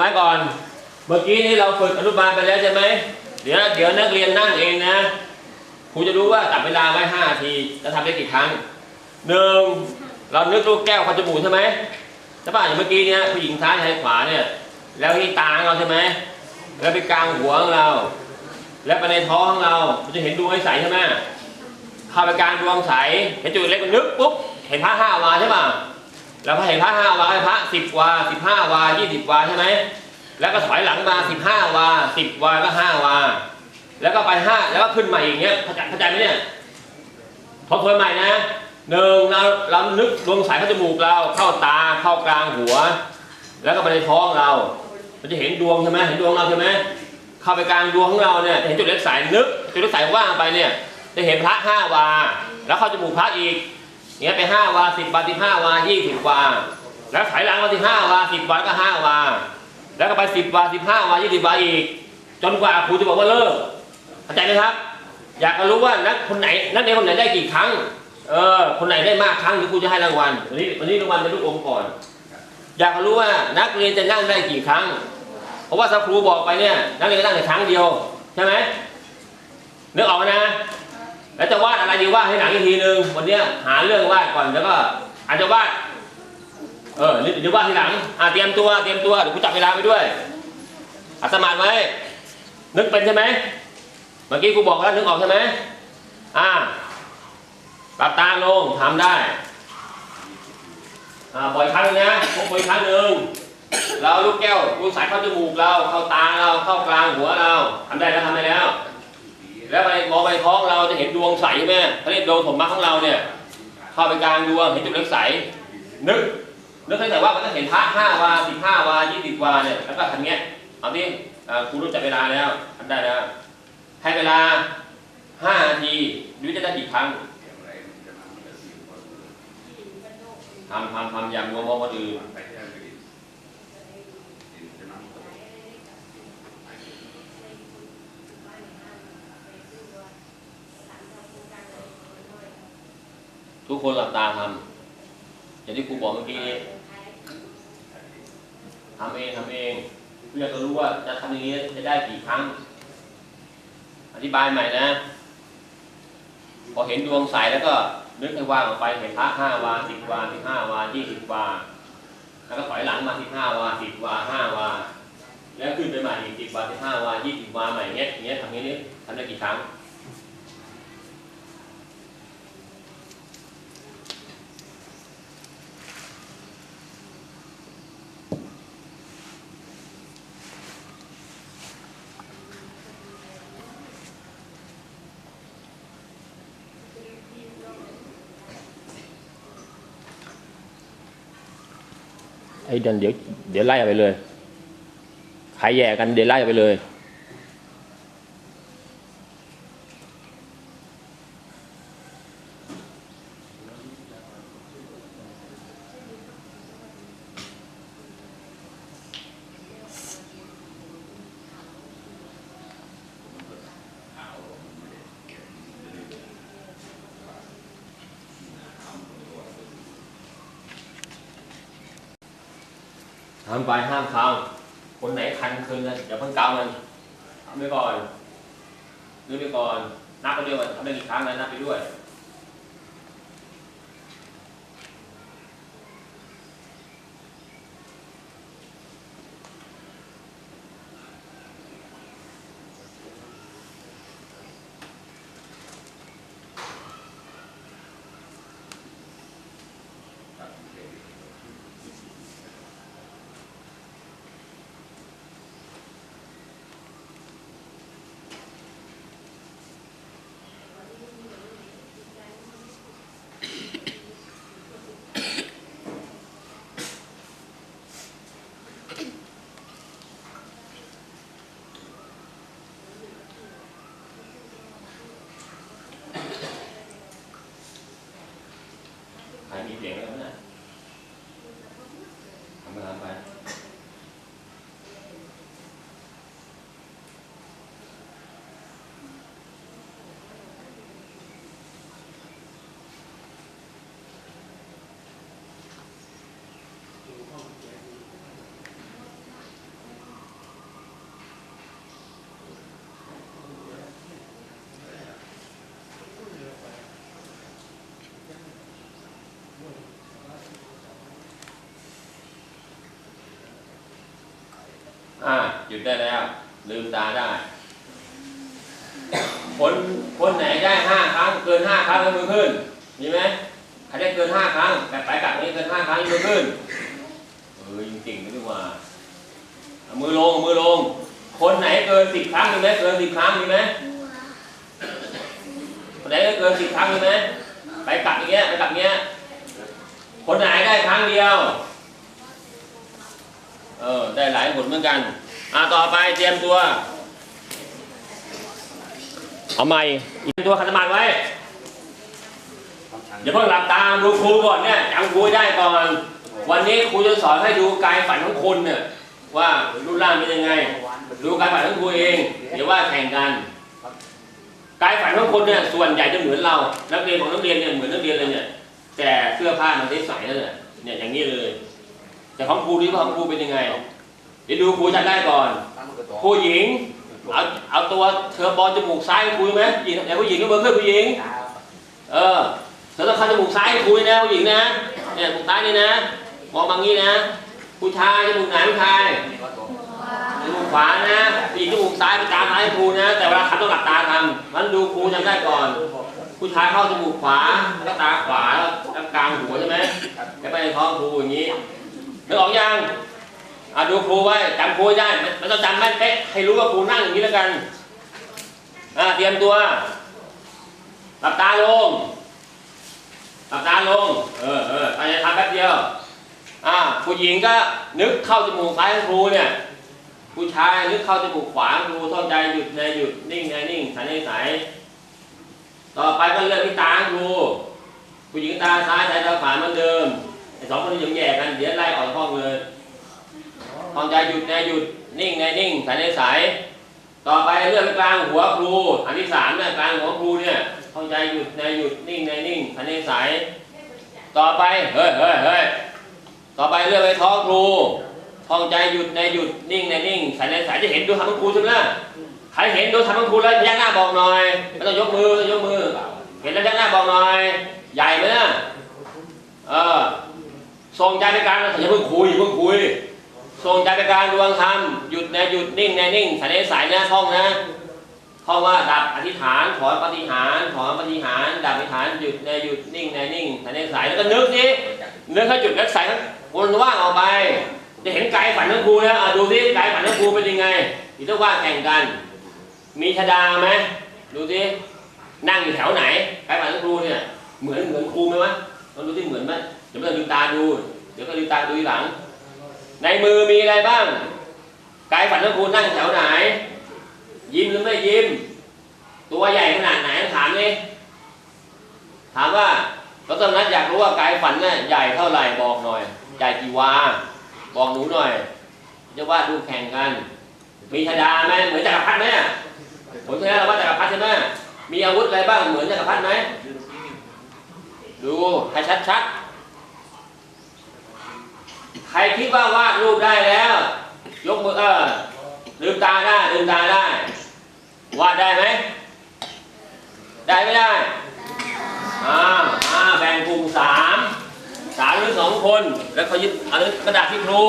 ไว้ก่อน เมื่อกี้นี้เราฝึกอนุบาลไปแล้วใช่ไหม เดี๋ยวเดี๋ยวนักเรียนนั่งเองนะ ครูจะรู้ว่าตัดเวลาไว้ห้าทีจะทำได้กี่ครั้งหนึ่งเรานึกลูกแก้วเขาจมูกใช่ไหมใช่ป่ะอย่างเมื่อกี้เนี้ยผู้หญิงซ้ายชายขวาเนี่ย แล้วที่ตาของเราใช่ไหม แล้วไปกลางหัวของเรา แล้วไปในท้องของเรามันจะเห็นดวงใสใช่ไหมเข้าไปกลางดวงใส เห็นจุดเล็กมันนึกปุ๊บ เห็นพระห้าวาใช่ป่ะ แล้วพอเห็นพระห้าวาพระสิบวาสิบห้าวายี่สิบวาใช่ไหมแล้วก็ถอยหลังมาสิบห้าวาสิบวาก็ห้าวา แล้วก็ไปห้าแล้วก็ขึ้นใหม่อย่างเงี้ยเข้าใจเข้าใจไหมเนี่ยทบทวนใหม่นะหนึ่งเราเรานึกดวงสายเข้าจมูกเราเข้าตาเข้ากลางหัว แล้วก็ไปในท้องเราเราจะเห็นดวงใช่ไหมเห็นดวงเราใช่ไหมเข้าไปกลางดวงของเราเนี่ยจะเห็นจุดเล็กสายนึกจุดเล็กสายว่างไปเนี่ยจะเห็นพระห้าวา แล้วเข้าจมูกพระอีก เงี้ยไปห้าวาสิบวาสิบห้าวายี่สิบวา แล้วถอยหลังมาสิบห้าวาสิบวาก็ห้าวา แล้วก็ไปสิบวาสิบห้าวายี่สิบวาอีก จนกว่าครูจะบอกว่าเลิกเข้าใจไหมครับ อยากจะรู้ว่านักคนไหนนักเรียนคนไหนได้กี่ครั้งเออคนไหนได้มากครั้งเดี๋ยวครูจะให้รางวัลวันนี้วันนี้รางวัลเป็นลูกอมก่อน อยากจะรู้ว่านักเรียนจะนั่งได้กี่ครั้ง เพราะว่าถ้าครูบอกไปเนี่ยนักเรียนก็นั่งแต่ครั้งเดียวใช่ไหมนึกออกนะ แล้วจะวาดอะไรดีวาดให้หนังอีกทีนึงวันนี้หาเรื่องวาดก่อนแล้วก็อาจจะวาดเออเดี๋ยววาดทีหลังอ่าเตรียมตัวเตรียมตัวเดี๋ยวกูจับเวลาไปด้วยอัตมาดไว้นึกเป็นใช่ไหมเมื่อกี้กูบอกแล้วนึกออกใช่ไหมอ่าปรับตาลงทำได้อ่าปล่อยครั้งนึงนะปล่อยครั้งหนึ่งเราลูกแก้วลูกสายเข้าจมูกเราเข้าตาเราเข้ากลางหัวเราทำได้แล้วทำได้แล้ว แล้วไปมองไปท้องเราจะเห็นดวงใสใช่ไหมเขาเรียกดวงสมบัติของเราเนี่ยเข้าไปกลางดวงเห็นจุดเล็กใส นึกนึกตั้งแต่ว่ามันก็เห็นพระห้าวาสิบห้าวายี่สิบวาเนี่ยแล้วก็ทำเงี้ยเอาดิอ่ครูรู้จักเวลาแล้วทำได้แล้วให้เวลาห้านาทีหรือจะได้กี่ครั้งทำทำทำอย่างงงงคนอื่น ทุกคนหลับตาทำอย่างที่ครูบอกเมื่อกี้นี้ทำเองทำเองเพื่อจะรู้ว่าจะทำอย่างนี้จะได้กี่ครั้ง อธิบายใหม่นะ พอเห็นดวงใสแล้วก็นึกให้ว่างออกไปเห็นพระห้าวาสิบวาสิบห้าวายี่สิบวาแล้วก็ถอยหลังมาสิบห้าวาสิบวาห้าวาแล้วขึ้นไปใหม่อีกสิบวาสิบห้าวายี่สิบวาใหม่เงี้ยเงี้ยทำอย่างนี้ทำได้กี่ครั้ง ไอ้เดี๋ยวเดี๋ยวเดี๋ยวไล่ไปเลย ใครแย่กันเดี๋ยวไล่ไปเลย ทำไปห้ามเขาคนไหนคันคืนนะอย่าเพิ่งเกามันทำไปก่อนนึกไปก่อน นับไปด้วยมันทำได้กี่ครั้งนะนับไปด้วย อ่าหยุดได้แล้ว ลืมตาได้คนคนไหนได้ห้าครั้ง เกินห้าครั้งยกมือขึ้นมีไหมใครได้เกินห้าครั้งแบบไปกลับนี้เกินห้าครั้งยกมือขึ้นเออจริงๆไม่รู้ว่ามือลงมือลง คนไหนเกินสิบครั้งมีไหมเกินสิบครั้งมีไหมคนไหนเกินสิบครั้งมีไหมไปกลับอย่างเงี้ยไปกลับอย่างเงี้ยคนไหนได้ครั้งเดียว เออได้หลายผลเหมือนกันอ่าต่อไปเตรียมตัว เอาใหม่เตรียมตัวขันสมาธิไว้อย่าเพิ่งหลับตาดูครูก่อนเนี่ยจำครูได้ก่อน วันนี้ครูจะสอนให้ดูกายฝันของคุณเนี่ยว่ารูปร่างเป็นยังไง ดูกายฝันของครูเองเดี๋ยวว่าแข่งกันกายฝันของคนเนี่ยส่วนใหญ่จะเหมือนเรา นักเรียนของนักเรียนเนี่ยเหมือนนักเรียนเลยเนี่ยแต่เสื้อผ้ามันใสๆนั่นแหละเนี่ยอย่างนี้เลย แต่ของครูนี่ว่าของครูเป็นยังไง เดี๋ยวดูครูจำได้ก่อนผู้หญิง เอาเอาตัวเธอบอลจมูกซ้ายให้คุยไหมผู้หญิงแต่ผู้หญิงก็เบอร์ขึ้นผู้หญิง เออเธอต้องเข้าจมูกซ้ายให้คุยนะผู้หญิงนะ เนี่ยจมูกซ้ายนี่นะ มองบางนี้นะ ผู้ชายจมูกไหนผู้ชายจมูกขวานะผู้หญิงจมูกซ้ายไปตามซ้ายให้ครูนะ แต่เวลาทำต้องหลับตาทำมันดูครูจำได้ก่อนผู้ชายเข้าจมูกขวาแล้วตาขวาแล้วกลางหัวใช่ไหมแล้วไปในท้องครูอย่างนี้ นึกออกยังอะดูครูไว้จำครูได้ไม่ไม่ต้องจำแม่นเป๊ะให้รู้ว่าครูนั่งอย่างนี้แล้วกันอะเตรียมตัวหลับตาลงหลับตาลง เออเออไปจะทำแป๊บเดียว อะผู้หญิงก็นึกเข้าจมูกซ้ายครูเนี่ย ผู้ชายนึกเข้าจมูกขวาครูท่องใจหยุดในหยุดนิ่งในนิ่งสายในสายต่อไปก็เลือกที่ตาครู ผู้หญิงตาซ้ายสายตาขวาเหมือนเดิม สองคนนี้ยังแย่กันเดี๋ยวไล่ออกห้องเลยท่องใจหยุดในหยุดนิ่งในนิ่งสายในสายต่อไปเลือกกลางหัวครูอันที่สามเนี่ยกลางหัวครูเนี่ยท่องใจหยุดในหยุดนิ่งในนิ่งสายในสายต่อไปเฮ้ยเฮ้ยเฮ้ยต่อไปเลือกไปท้องครูท่องใจหยุดในหยุดนิ่งในนิ่งสายในสายจะเห็นดูทำของครูใช่ไหมล่ะใครเห็นดูทำของครูแล้วพยักหน้าบอกหน่อยไม่ต้องยกมือไม่ต้องยกมือ เห็นแล้วพยักหน้าบอกหน่อย ใหญ่ไหมนะเออ ส่งใจไปกลางอย่าเพิ่งคุยอย่าเพิ่งคุยส่งใจไปกางดวงธรรมหยุดนะหยุดนิ่งนะนิ่งสายในสายนะท่องนะท่องว่าดับอธิษฐานถอนปฏิหารถอนปฏิหารดับอธิษฐานหยุดนะหยุดนิ่งนะนิ่งสายในสายแล้วก็นึกสินึกให้จุดนักสายทั้งวนว่างออกไป จะเห็นกายฝันของครูนะอะดูสิกายฝันของครูเป็นยังไงอีกต้องว่าแข่งกัน มีชดาไหมดูสินั่งอยู่แถวไหนกายฝันของครูเนี่ยเหมือนเหมือนครูไหมวะลองดูที่เหมือนไหม ดี๋ยวเราลืมตาดู เดี๋ยวก็ลืมตาดูทีหลัง ในมือมีอะไรบ้าง กายฝันของคูนั่งแถวไหน ยิ้มหรือไม่ยิ้ม ตัวใหญ่ขนาดไหนถามนี่ถามว่าเราตอนนั้นอยากรู้ว่ากายฝันน่ะใหญ่เท่าไหร่บอกหน่อย ใหญ่กี่วา บอกหนูหน่อย จะวาดดูแข่งกัน มีชดาไหมเหมือนจักรพรรดิไหมผมใช่ไหมเราว่าจักรพรรดิใช่ไหมมีอาวุธอะไรบ้างเหมือนจักรพรรดิไหมดูให้ชัดๆ ใครคิดว่าวาดรูปได้แล้ว ยกมือเออลืมตาได้ลืมตาได้ วาดได้ไหมได้ไม่ได้อ่าอ่าแบ่งกลุ่มสามสามหรือสองคน แล้วเขายึดเอากระดาษที่ครู